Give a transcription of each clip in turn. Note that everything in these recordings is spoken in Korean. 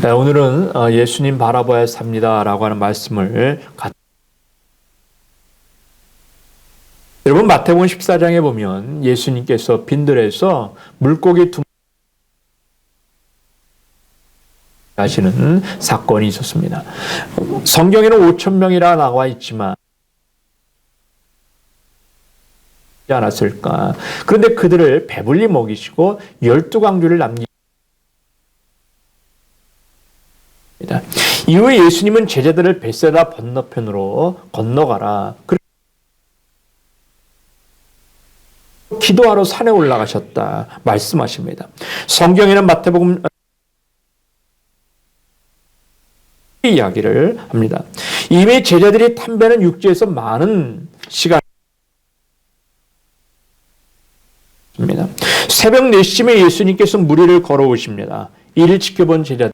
네, 오늘은 어, 예수님 바라봐야 삽니다라고 하는 말씀을 갖... 여러분 마태복음 14장에 보면 예수님께서 빈들에서 물고기 두 하시는 사건이 있었습니다. 성경에는 5천 명이라 나와 있지만 않았을까? 그런데 그들을 배불리 먹이시고 열두 광주를 남기 이후에 예수님은 제자들을 베세다 건너편으로 건너가라. 기도하러 산에 올라가셨다 말씀하십니다. 성경에는 마태복음 이야기를 합니다. 이미 제자들이 탐배는 육지에서 많은 시간 입니다. 새벽 4시쯤에 예수님께서 무리를 걸어오십니다. 이를 지켜본 제자들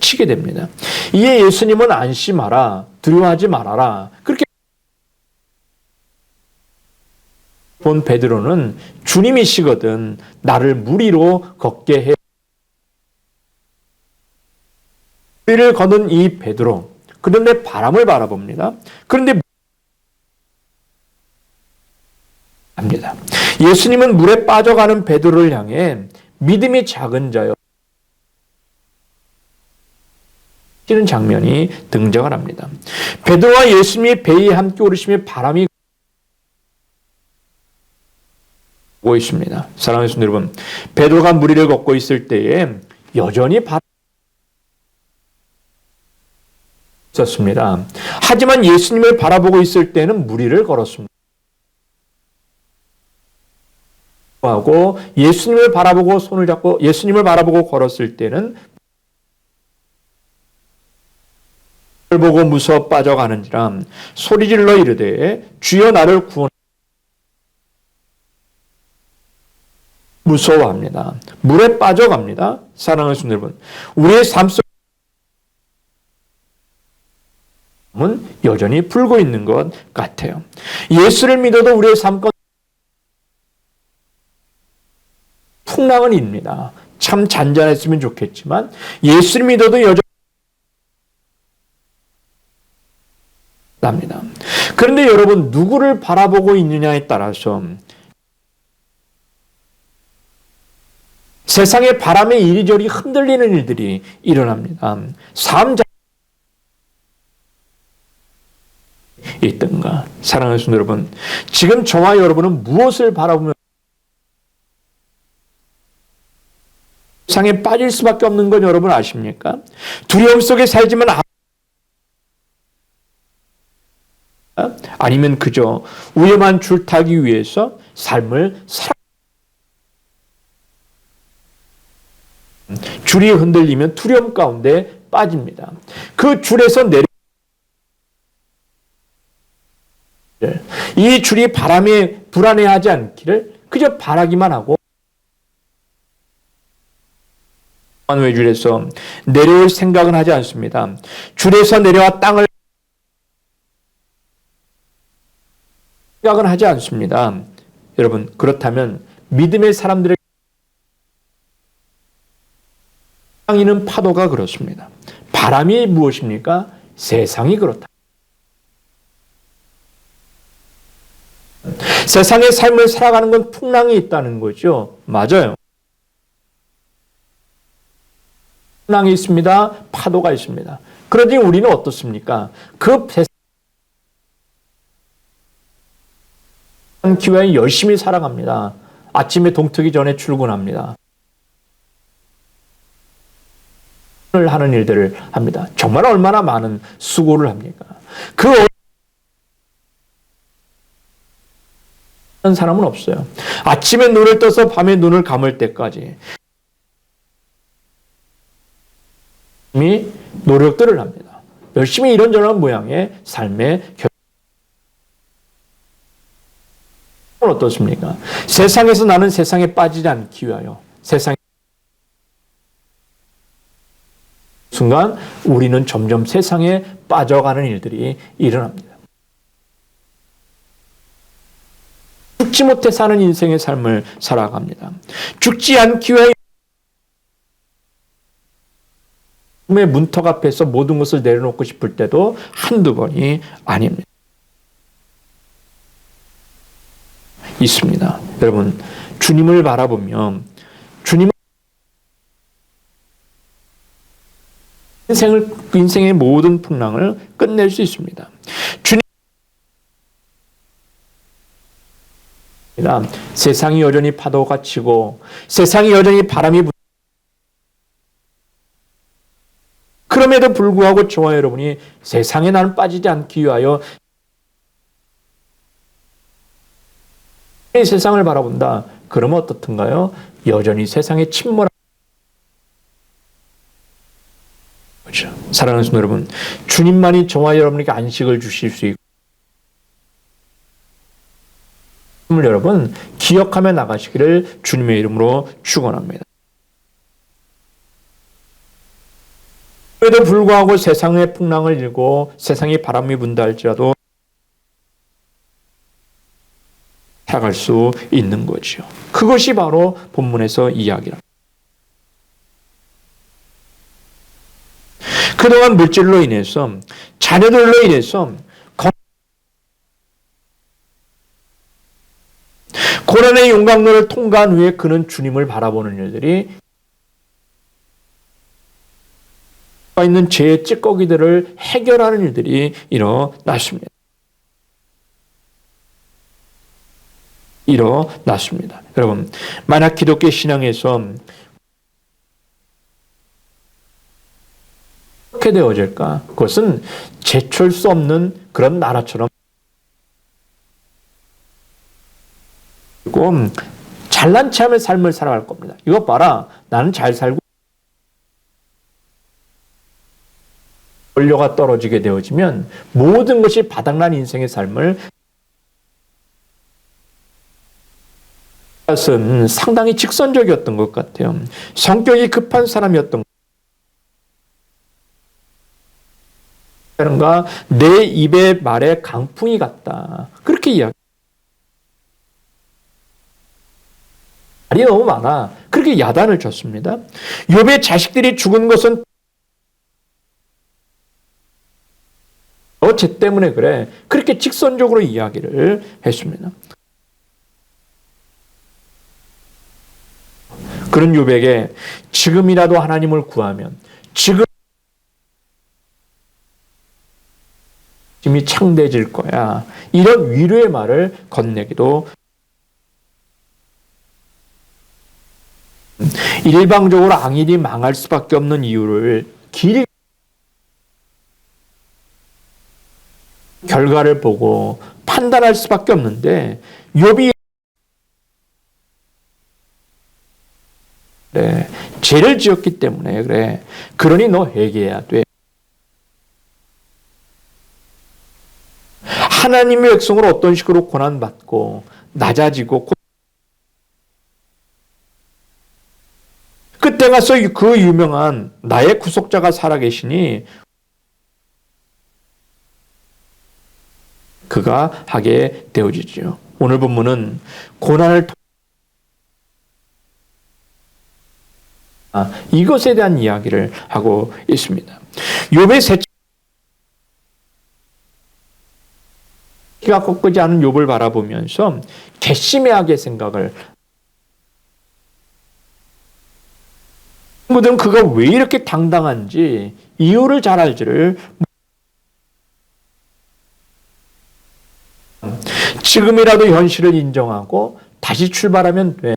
치게 됩니다. 이에 예수님은 안심하라, 두려워하지 말아라. 그렇게 본 베드로는 주님이시거든 나를 무리로 걷게 해. 무리를 거는 이 베드로. 그런데 바람을 바라봅니다. 그런데 합니다. 예수님은 물에 빠져가는 베드로를 향해 믿음이 작은 자여 뛰는 장면이 등장을 합니다. 베드로와 예수님이 배에 함께 오르시며 바람이 오고 있습니다. 사랑하는 성도 여러분, 베드로가 무리를 걷고 있을 때에 여전히 바람 있었습니다. 하지만 예수님을 바라보고 있을 때는 무리를 걸었습니다. 하고 예수님을 바라보고 손을 잡고 예수님을 바라보고 걸었을 때는 보고 무서워 빠져가는지라 소리질러 이르되 주여 나를 구원 무서워합니다. 물에 빠져갑니다. 사랑하는 성도 여러분, 우리의 삶 속은 여전히 불고 있는 것 같아요. 예수를 믿어도 우리의 삶과 풍랑은 입니다. 참 잔잔했으면 좋겠지만 예수를 믿어도 여전히 합니다. 그런데 여러분 누구를 바라보고 있느냐에 따라서 세상의 바람에 이리저리 흔들리는 일들이 일어납니다. 삶 자... 있던가 사랑하는 여러분 지금 저와 여러분은 무엇을 바라보며 세상에 빠질 수밖에 없는 건 여러분 아십니까? 두려움 속에 살지만 아니면 그저 위험한 줄타기 위해서 삶을 살 줄이 흔들리면 두려움 가운데 빠집니다. 그 줄에서 내려 이 줄이 바람에 불안해하지 않기를 그저 바라기만 하고 외줄에서 내려올 생각은 하지 않습니다. 줄에서 내려와 땅을 생각은 하지 않습니다. 여러분, 그렇다면 믿음의 사람들의 땅이는 파도가 그렇습니다. 바람이 무엇입니까? 세상이 그렇다. 세상의 삶을 살아가는 건 풍랑이 있다는 거죠. 맞아요. 풍랑이 있습니다. 파도가 있습니다. 그러니 우리는 어떻습니까? 그 기회에 열심히 살아갑니다. 아침에 동트기 전에 출근합니다. 하는 일들을 합니다. 정말 얼마나 많은 수고를 합니까? 그 사람은 없어요. 아침에 눈을 떠서 밤에 눈을 감을 때까지 노력들을 합니다. 열심히 이런저런 모양의 삶의 결 어떻습니까? 세상에서 나는 세상에 빠지지 않기 위하여 세상 순간 우리는 점점 세상에 빠져가는 일들이 일어납니다. 죽지 못해 사는 인생의 삶을 살아갑니다. 죽지 않기 위해 문턱 앞에서 모든 것을 내려놓고 싶을 때도 한두 번이 아닙니다. 있습니다. 여러분, 주님을 바라보면 주님 인생을 인생의 모든 풍랑을 끝낼 수 있습니다. 주님 세상이 여전히 파도가 치고 세상이 여전히 바람이 불 그럼에도 불구하고 저와 여러분이 세상에 나는 빠지지 않기 위하여 세상을 바라본다. 그러면 어떻든가요? 여전히 세상에 침몰한 거죠. 사랑하는 성도 여러분, 주님만이 저와 여러분에게 안식을 주실 수 있고 여러분 기억하며 나가시기를 주님의 이름으로 축원합니다. 그에도 불구하고 세상의 풍랑을 일고 세상이 바람이 분다 할지라도 살아갈 수 있는 거죠. 그것이 바로 본문에서 이야기라. 그동안 물질로 인해서 자녀들로 인해서 고난의 용광로를 통과한 후에 그는 주님을 바라보는 일들이 있는 죄의 찌꺼기들을 해결하는 일들이 일어났습니다. 일어났습니다. 여러분, 만약 기독교 신앙에서 어떻게 되어질까? 그것은 제출 수 없는 그런 나라처럼 그리고 잘난 체하면 삶을 살아갈 겁니다. 이것 봐라. 나는 잘 살고 원료가 떨어지게 되어지면 모든 것이 바닥난 인생의 삶을 것은 상당히 직선적이었던 것 같아요. 성격이 급한 사람이었던 그런가 내 입의 말에 강풍이 같다. 그렇게 이야기. 말이 너무 많아. 그렇게 야단을 쳤습니다. 욥의 자식들이 죽은 것은 어쟤 때문에 그래. 그렇게 직선적으로 이야기를 했습니다. 그런 유백에 지금이라도 하나님을 구하면 지금 힘이 창대해질 거야. 이런 위로의 말을 건네기도 일방적으로 악인이 망할 수밖에 없는 이유를 길 결과를 보고 판단할 수밖에 없는데 욥이 그래 죄를 지었기 때문에 그래 그러니 너 회개해야 돼. 하나님의 백성으로 어떤 식으로 고난 받고 낮아지고 그때 가서 그 유명한 나의 구속자가 살아계시니 그가 하게 되어지죠. 오늘 본문은 고난을 이것에 대한 이야기를 하고 있습니다. 욥의 세 키가 꺾이지 않은 욥을 바라보면서 괘씸하게 생각을 친구들은 그가 왜 이렇게 당당한지 이유를 잘 알지를 지금이라도 현실을 인정하고 다시 출발하면 돼.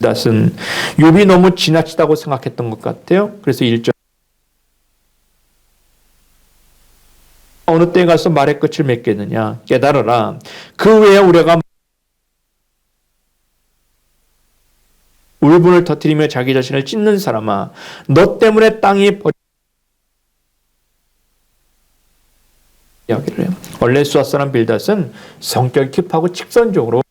닷은 욥이 너무 지나치다고 생각했던 것 같아요. 그래서 1절 어느 때 가서 말의 끝을 맺겠느냐 깨달아라. 그 외에 우리가 울분을 터뜨리며 자기 자신을 찢는 사람아 너 때문에 땅이 버... 이야기를 해요. 원래 수아 사람 빌닷은 성격 킵하고 직선적으로 있는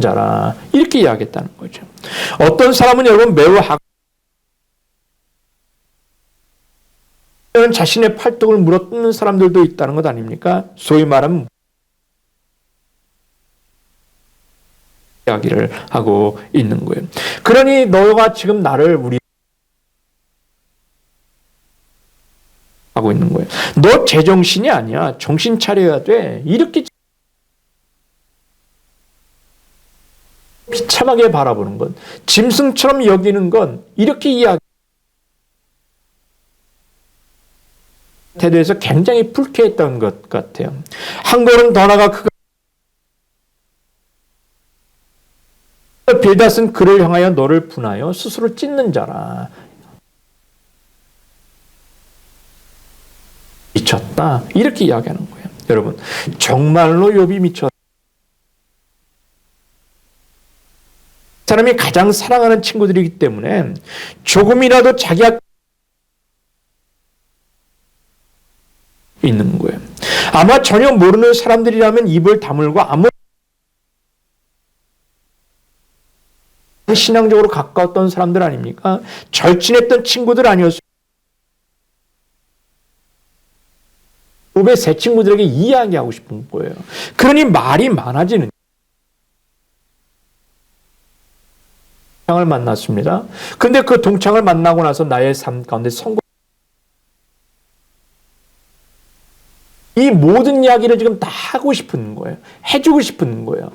자라 이렇게 이야기했다는 거죠. 어떤 사람은 여러분 매우 학 자신의 팔뚝을 물어뜯는 사람들도 있다는 것 아닙니까? 소위 말하면 이야기를 하고 있는 거예요. 그러니 너가 지금 나를 우리 하고 있는 거예요. 너 제정신이 아니야. 정신 차려야 돼. 이렇게 비참하게 바라보는 건 짐승처럼 여기는 건 이렇게 이야기 태도에서 굉장히 불쾌했던 것 같아요. 한 걸음 더 나가 그가 빌닷은 그를 향하여 너를 분하여 스스로 찢는 자라. 미쳤다. 이렇게 이야기하는 거예요. 여러분, 정말로 욥이 미쳤 사람이 가장 사랑하는 친구들이기 때문에 조금이라도 자기가 있는 거예요. 아마 전혀 모르는 사람들이라면 입을 다물고 아무 신앙적으로 가까웠던 사람들 아닙니까? 절친했던 친구들 아니었어요. 욥의 새 친구들에게 이야기하고 싶은 거예요. 그러니 말이 많아지는 동창을 만났습니다. 근데 그 동창을 만나고 나서 나의 삶 가운데 성공 이 모든 이야기를 지금 다 하고 싶은 거예요. 해주고 싶은 거예요.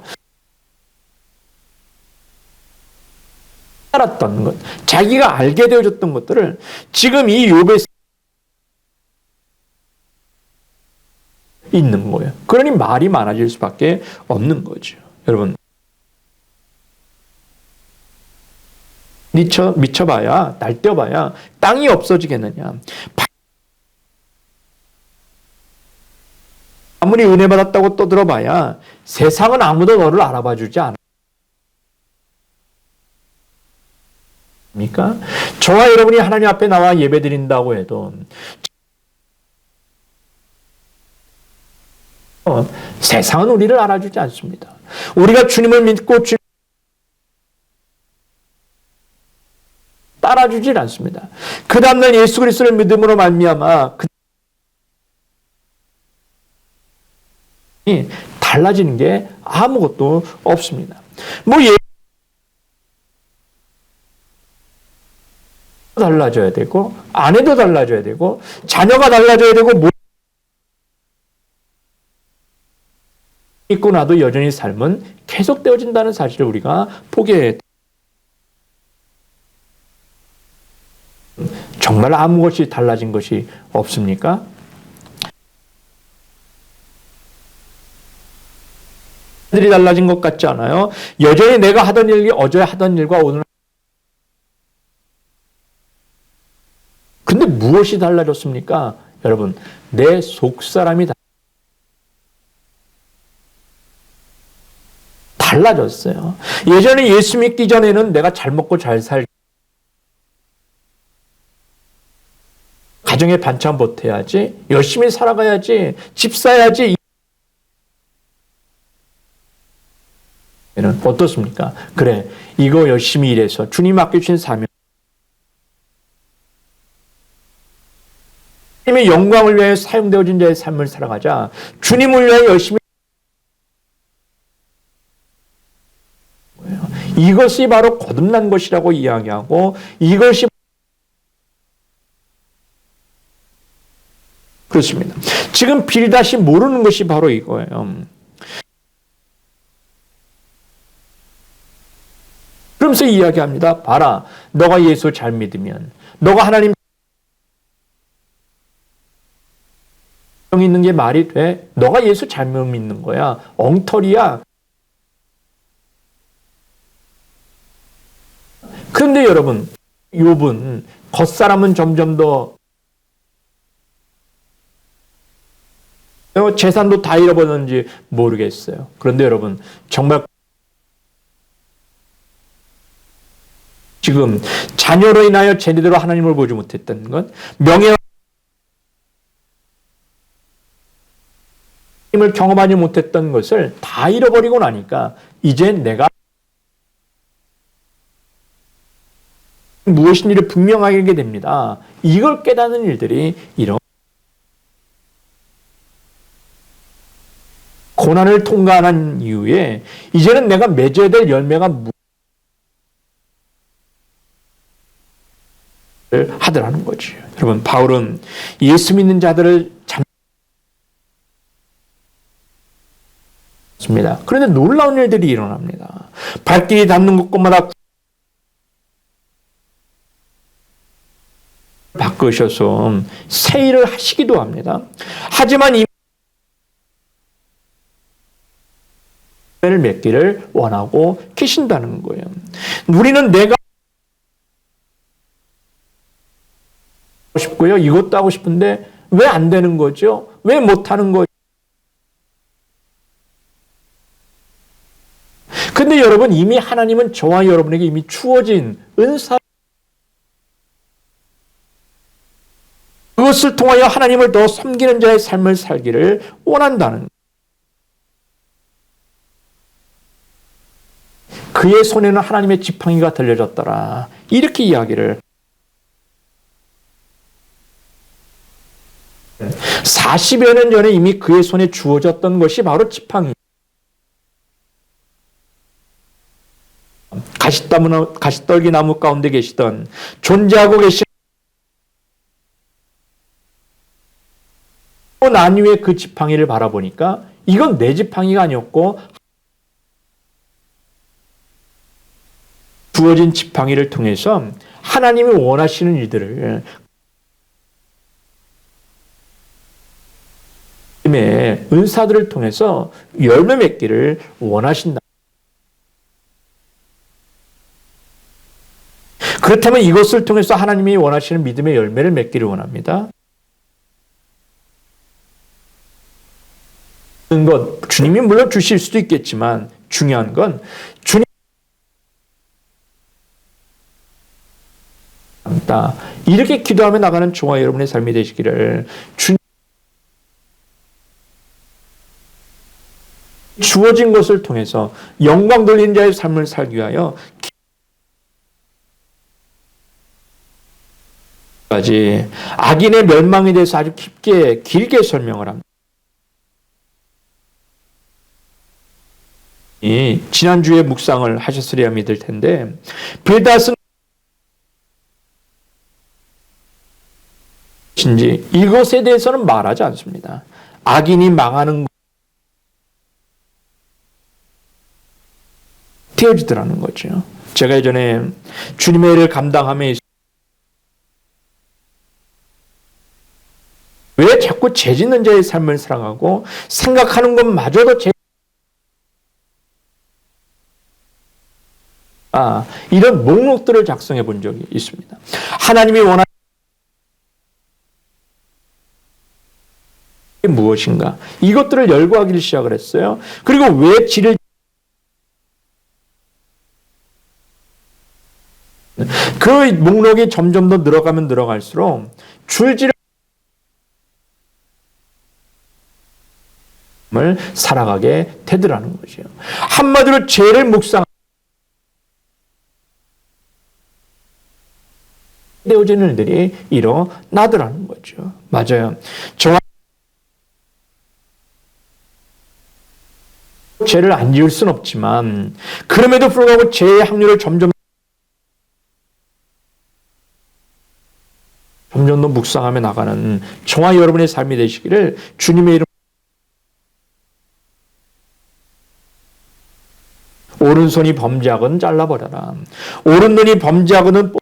알았던 것, 자기가 알게 되어졌던 것들을 지금 이 욥의 있는 거예요. 그러니 말이 많아질 수밖에 없는 거죠. 여러분. 미쳐, 미쳐봐야, 날뛰어봐야 땅이 없어지겠느냐. 아무리 은혜 받았다고 떠들어봐야 세상은 아무도 너를 알아봐 주지 않아. 입니까? 저와 여러분이 하나님 앞에 나와 예배 드린다고 해도 어, 세상은 우리를 알아주지 않습니다. 우리가 주님을 믿고 주 따라주질 않습니다. 그 다음날 예수 그리스도를 믿음으로 말미암아 그 달라지는 게 아무것도 없습니다. 뭐 예. 달라져야 되고 아내도 달라져야 되고 자녀가 달라져야 되고 뭐 있고 나도 여전히 삶은 계속되어진다는 사실을 우리가 포기해 정말 아무것이 달라진 것이 없습니까? 들이 달라진 것 같지 않아요? 여전히 내가 하던 일이 어제 하던 일과 오늘 근데 무엇이 달라졌습니까? 여러분, 내 속사람이 달라졌어요. 예전에 예수 믿기 전에는 내가 잘 먹고 잘 살, 가정에 반찬 보태야지, 열심히 살아가야지, 집 사야지, 어떻습니까? 그래, 이거 열심히 일해서 주님 맡겨주신 사명. 주님의 영광을 위해 사용되어진 자의 삶을 살아가자. 주님을 위해 열심히 이것이 바로 거듭난 것이라고 이야기하고 이것이 그렇습니다. 지금 빌다시 모르는 것이 바로 이거예요. 그러면서 이야기합니다. 봐라. 너가 예수 잘 믿으면 너가 하나님 있는 게 말이 돼? 너가 예수 잘못 믿는 거야. 엉터리야. 그런데 여러분, 욥은 겉사람은 점점 더 재산도 다 잃어버렸는지 모르겠어요. 그런데 여러분, 정말 지금 자녀로 인하여 제대로 하나님을 보지 못했던 것, 명예 힘을 경험하지 못했던 것을 다 잃어버리고 나니까 이제 내가 무엇인지를 분명하게 하게 됩니다. 이걸 깨닫는 일들이 이런 고난을 통과한 이후에 이제는 내가 맺어야 될 열매가 무 하더라는 거죠. 여러분 바울은 예수 믿는 자들을 잡습니다. 그런데 놀라운 일들이 일어납니다. 발길이 닿는 곳마다 바꾸셔서 세일을 하시기도 합니다. 하지만 이 를 맺기를 원하고 계신다는 거예요. 우리는 내가 싶고요. 이것도 하고 싶은데 왜 안 되는 거죠? 왜 못 하는 거죠? 근데 여러분 이미 하나님은 저와 여러분에게 이미 주어진 은사 그것을 통하여 하나님을 더 섬기는 자의 삶을 살기를 원한다는 그의 손에는 하나님의 지팡이가 들려졌더라. 이렇게 이야기를 40여 년 전에 이미 그의 손에 주어졌던 것이 바로 지팡이. 가시나무, 가시떨기 나무 가운데 계시던 존재하고 계신 난 위에 그 지팡이를 바라보니까 이건 내 지팡이가 아니었고 주어진 지팡이를 통해서 하나님이 원하시는 일들을 의 은사들을 통해서 열매 맺기를 원하신다. 그렇다면 이것을 통해서 하나님이 원하시는 믿음의 열매를 맺기를 원합니다. 것 주님이 물론 주실 수도 있겠지만 중요한 건 주님 이렇게 기도하며 나가는 저와 여러분의 삶이 되시기를 주 주어진 것을 통해서 영광 돌리는 자의 삶을 살기 위하여 까지 악인의 멸망에 대해서 아주 깊게 길게 설명을 합니다. 이 지난주에 묵상을 하셨으리야 믿을 텐데 베다스 는 인지 이것에 대해서는 말하지 않습니다. 악인이 망하는 되어지더라는 거죠. 제가 예전에 주님의 일을 감당함에 왜 자꾸 죄 짓는 자의 삶을 살아가고 생각하는 것마저도 죄 아, 이런 목록들을 작성해 본 적이 있습니다. 하나님이 원하 무엇인가? 이것들을 열거하기를 시작을 했어요. 그리고 왜 지를 그 목록이 점점 더 늘어가면 늘어갈수록 줄지를 살아가게 되더라는 거죠. 한마디로 죄를 묵상 되어지는 일들이 일어나더라는 거죠. 맞아요. 저와 죄를 안 지을 순 없지만 그럼에도 불구하고 죄의 확률을 점점 점점 더 묵상하며 나가는 저와 여러분의 삶이 되시기를 주님의 이름 오른손이 범죄하거든 잘라버려라. 오른눈이 범죄하거든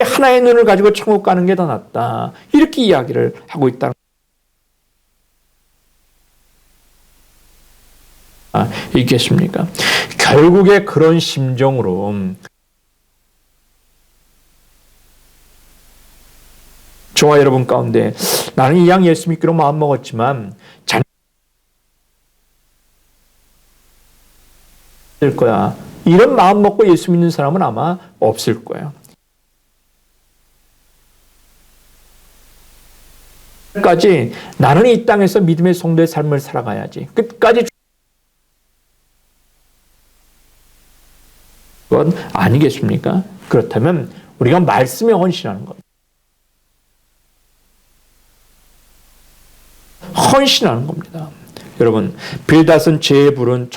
하나의 눈을 가지고 천국 가는 게 더 낫다. 이렇게 이야기를 하고 있다. 있겠습니까? 결국에 그런 심정으로 저와 여러분 가운데 나는 이 양 예수 믿기로 마음먹었지만 될 거야. 이런 마음 먹고 예수 믿는 사람은 아마 없을 거예요. 끝까지 나는 이 땅에서 믿음의 성도의 삶을 살아가야지. 끝까지 건 아니겠습니까? 그렇다면 우리가 말씀에 헌신하는 것. 헌신하는 겁니다. 여러분, 빌닷은 죄의 불은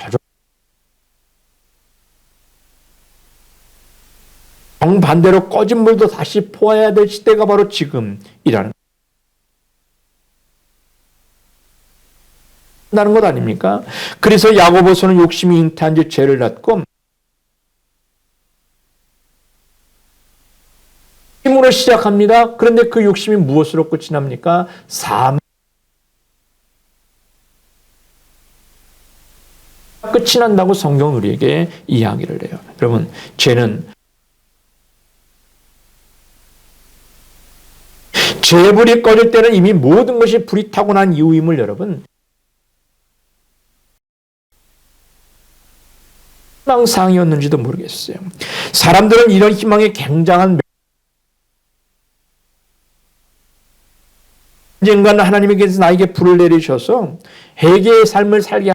정반대로 꺼진 물도 다시 포해야 될 시대가 바로 지금이라는 나는 것 아닙니까? 그래서 야고보서는 욕심이 잉태한 지 죄를 낳고 힘으로 시작합니다. 그런데 그 욕심이 무엇으로 끝이 납니까? 삶 끝이 난다고 성경 우리에게 이야기를 해요. 여러분, 죄는 죄불이 꺼질 때는 이미 모든 것이 불이 타고 난 이후임을 여러분 희망사항이었는지도 모르겠어요. 사람들은 이런 희망에 굉장한 언젠가는 하나님께서 나에게 불을 내리셔서 해계의 삶을 살게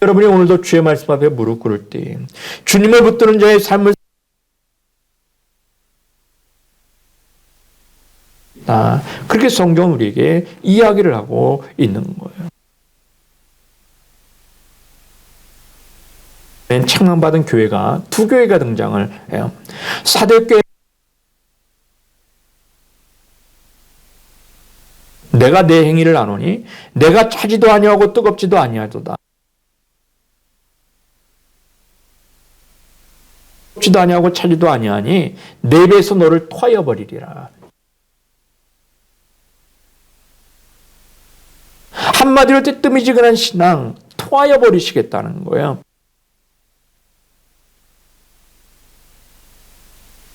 여러분이 오늘도 주의 말씀 앞에 무릎 꿇을 때 주님을 붙드는 자의 삶을 아, 그렇게 성경 우리에게 이야기를 하고 있는 거예요. 창망받은 교회가 두 교회가 등장을 해요. 사대교회 내가 내 행위를 아노니 내가 차지도 아니하고 뜨겁지도 아니하도다. 뜨겁지도 아니하고 차지도 아니하니 내 배에서 너를 토하여 버리리라. 한마디로 뜨뜨미지근한 신앙 토하여 버리시겠다는 거예요.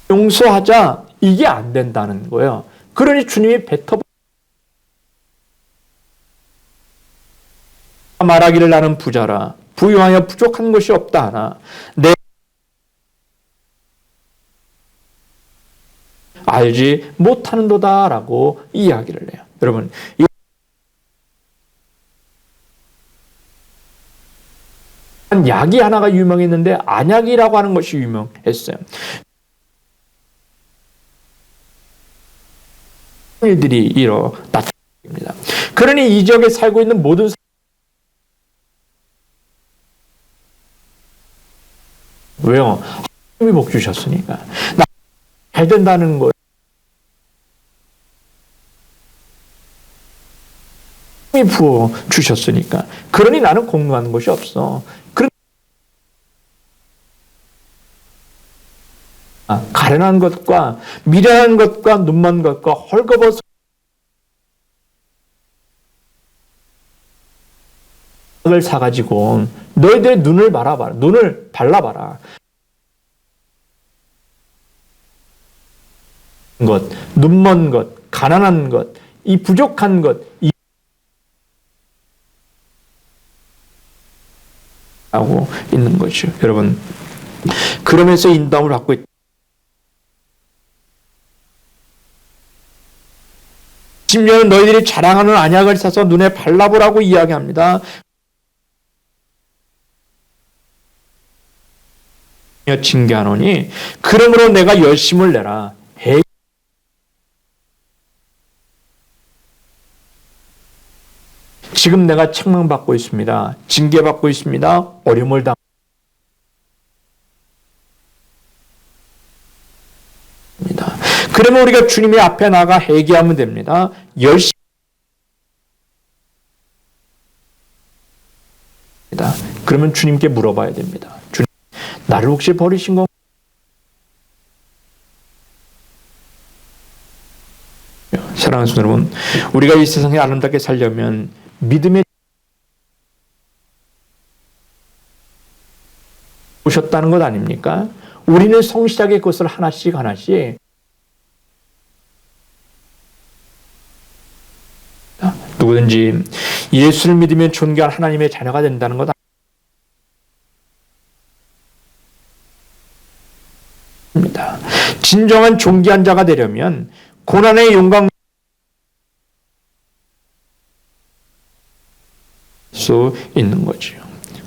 용서하자 이게 안 된다는 거예요. 그러니 주님이 뱉어 말하기를 나는 부자라 부유하여 부족한 것이 없다 하나 내 알지 못하는도다라고 이야기를 해요. 여러분 약이 하나가 유명했는데 안약이라고 하는 것이 유명했어요. 일들이 일어났습니다. 그러니 이 지역에 살고 있는 모든 왜요? 하나님이 복 주셨으니까. 잘 된다는 거예요. 하나님이 부어 주셨으니까. 그러니 나는 공부하는 것이 없어. 아, 가련한 것과 미련한 것과 눈먼 것과 헐거벗은 을 사가지고 너희들의 눈을 바라봐라. 눈을 발라봐라. 것, 눈먼 것, 가난한 것, 이 부족한 것, 이 하고 있는 거죠. 여러분, 그러면서 인담을 받고 있다. 심지어는 너희들이 자랑하는 안약을 사서 눈에 발라보라고 이야기합니다. 징계하노니 그러므로 내가 열심을 내라. 해 지금 내가 책망받고 있습니다. 징계받고 있습니다. 어려움을 당 그러면 우리가 주님의 앞에 나가 회개하면 됩니다. 열심히 그러면 주님께 물어봐야 됩니다. 나를 혹시 버리신 건 사랑하는 여러분, 우리가 이 세상에 아름답게 살려면 믿음의 오셨다는 것 아닙니까? 우리는 성실하게 그것을 하나씩 하나씩 누구든지 예수를 믿으면 존귀한 하나님의 자녀가 된다는 것 아닙니다. 진정한 존귀한 자가 되려면 고난의 영광 수 있는 거죠.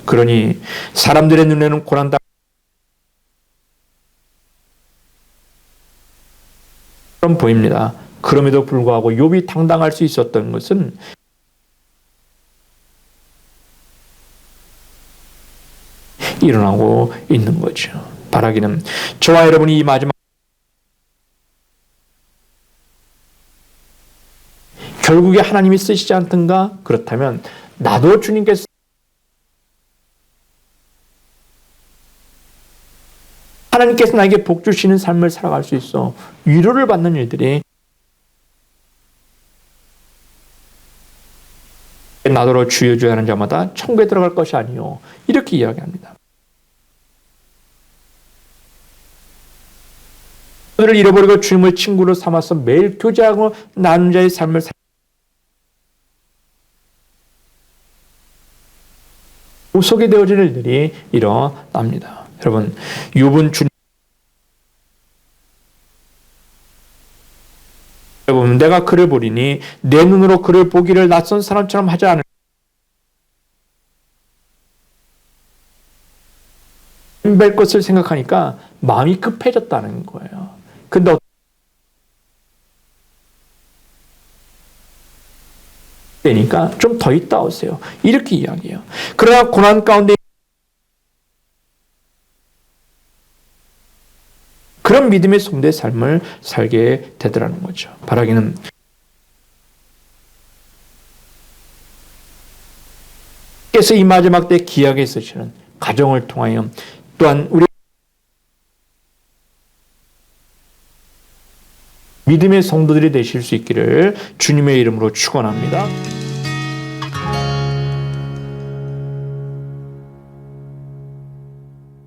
그러니 사람들의 눈에는 고난다 보입니다. 그럼에도 불구하고 욥이 당당할 수 있었던 것은 일어나고 있는 거죠. 바라기는 저와 여러분이 이 마지막 결국에 하나님이 쓰시지 않던가 그렇다면 나도 주님께서 하나님께서 나에게 복 주시는 삶을 살아갈 수 있어 위로를 받는 일들이 나더러 주여 주여 하는 자마다 천국에 들어갈 것이 아니요 이렇게 이야기합니다. 오늘을 잃어버리고 주님을 친구로 삼아서 매일 교제하고 나눈 자의 삶을 살 속에 되어질 일들이 일어납니다. 여러분, 욥은 주님 여러분, 내가 그를 보리니 내 눈으로 그를 보기를 낯선 사람처럼 하지 않을 뵐 것을 생각하니까 마음이 급해졌다는 거예요. 근데 되니까 좀 더 있다 오세요. 이렇게 이야기해요. 그러나 고난 가운데 그런 믿음의 성도의 삶을 살게 되더라는 거죠. 바라기는 께서 이 마지막 때 기약에 쓰시는 가정을 통하여 또한 우리 믿음의 성도들이 되실 수 있기를 주님의 이름으로 축원합니다.